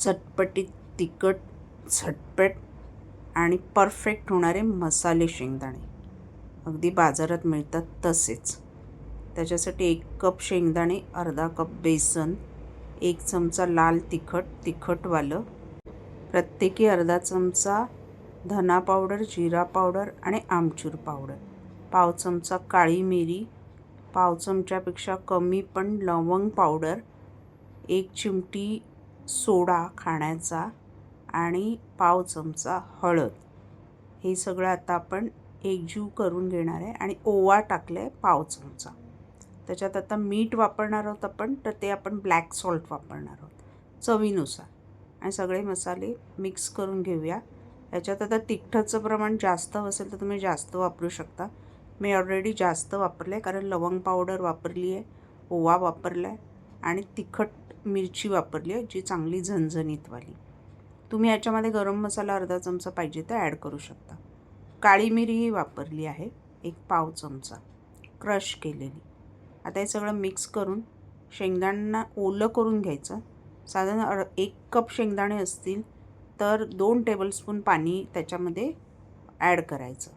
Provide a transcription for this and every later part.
चटपटीत तिखट झटपट आणि परफेक्ट होणारे मसाले शेंगदाणे. अगदी बाजारात मिळतात तसेच. त्याच्यासाठी एक कप शेंगदाणे अर्धा कप बेसन एक चमचा लाल तिखट तिखटवालं प्रत्येकी अर्धा चमचा धना पावडर जिरा पावडर आणि आमचूर पावडर पाव चमचा काळी मिरी पाव चमच्यापेक्षा कमी पण लवंग पावडर एक चिमटी सोडा खाण्याचा आणि पाव चमचा हळद. हे सगळं आता आपण एकजीव करून घेणार आहे आणि ओवा टाकले पाव चमचा. त्याच्यात आता मीठ वापरणार आहोत आपण तर ते आपण ब्लॅक सॉल्ट वापरणार आहोत चवीनुसार. आणि सगळे मसाले मिक्स करून घेऊया. याच्यात आता तिखटाचं प्रमाण जास्त असेल तर तुम्ही जास्त वापरू शकता. मी ऑलरेडी जास्त वापरलं आहे कारण लवंग पावडर वापरली आहे ओवा वापरला आहे आणि तिखट मिरची वापरली आहे जी चांगली झणझणीतवाली. तुम्ही याच्यामध्ये गरम मसाला अर्धा चमचा पाहिजे तर ॲड करू शकता. काळी मिरीही वापरली आहे एक पाव चमचा. क्रश केलेली. आता हे सगळं मिक्स करून शेंगदाण्यांना ओलं करून घ्यायचं. साधारण अर एक कप शेंगदाणे असतील तर दोन टेबलस्पून पाणी त्याच्यामध्ये ॲड करायचं.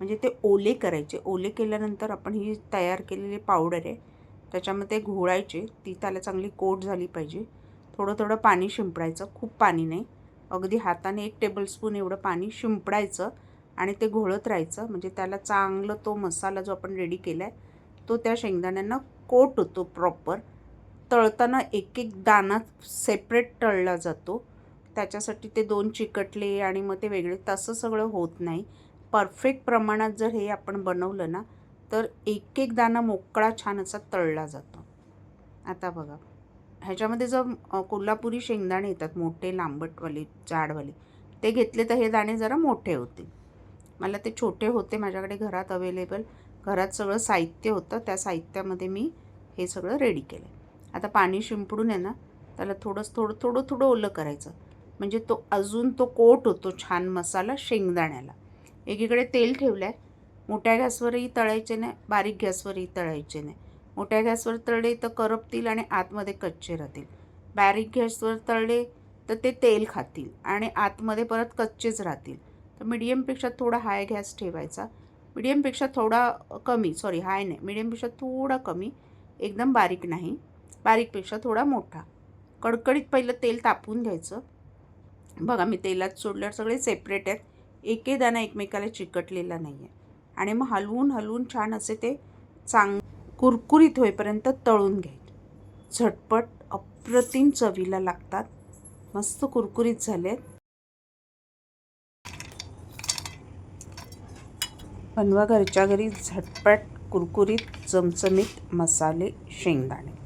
म्हणजे ते ओले करायचे. ओले केल्यानंतर आपण ही तयार केलेली पावडर आहे त्याच्यामध्ये घोळायचे ती त्याला चांगली कोट झाली पाहिजे. थोडं थोडं पाणी शिंपडायचं खूप पाणी नाही. अगदी हाताने एक टेबलस्पून एवढं पाणी शिंपडायचं आणि ते घोळत राहायचं. म्हणजे त्याला चांगलं तो मसाला जो आपण रेडी केला आहे तो त्या शेंगदाण्यांना कोट होतो प्रॉपर तळताना एक एक दाणा सेपरेट तळला जातो. त्याच्यासाठी ते दोन चिकटले आणि मग ते वेगळे तसं सगळं होत नाही. परफेक्ट प्रमाणात जर हे आपण बनवलं ना तर एक एक दाणा मोकळा छान असा तळला जातो. आता बघा ह्याच्यामध्ये जर कोल्हापुरी शेंगदाणे येतात मोठे लांबटवाले जाडवाले ते घेतले तर हे दाणे जरा मोठे होते मला ते छोटे होते माझ्याकडे घरात अवेलेबल. घरात सगळं साहित्य होतं त्या साहित्यामध्ये मी हे सगळं रेडी केलं आता पाणी शिंपडून आहे ना त्याला थोडंच थोडं थोडं थोडं ओलं करायचं. म्हणजे तो अजून तो कोट होतो छान मसाला शेंगदाण्याला. एकीकडे तेल ठेवलं आहे मोठ्या गॅसवरही तळायचे नाही बारीक गॅसवरही तळायचे नाही. मोठ्या गॅसवर तळले तर करपतील आणि आतमध्ये कच्चे राहतील. बारीक गॅसवर तळले तर ते तेल खातील आणि आतमध्ये परत कच्चेच राहतील. तर मिडियमपेक्षा थोडा हाय गॅस ठेवायचा. मिडियमपेक्षा थोडा कमी सॉरी हाय नाही मिडियमपेक्षा थोडा कमी एकदम बारीक नाही बारीकपेक्षा थोडा मोठा. कडकडीत पहिलं तेल तापवून घ्यायचं. बघा मी तेलात सोडल्यावर सगळे सेपरेट आहेत. एकेदाना एकमेकाला चिकटलेला नाही आहे आणि मग हलवून हलवून छान असे ते चांग कुरकुरीत होईपर्यंत तळून घ्यायचे झटपट अप्रतिम चवीला लागतात. मस्त कुरकुरीत झालेत. बनवा घरच्या घरी झटपट कुरकुरीत चमचमीत मसाले शेंगदाणे.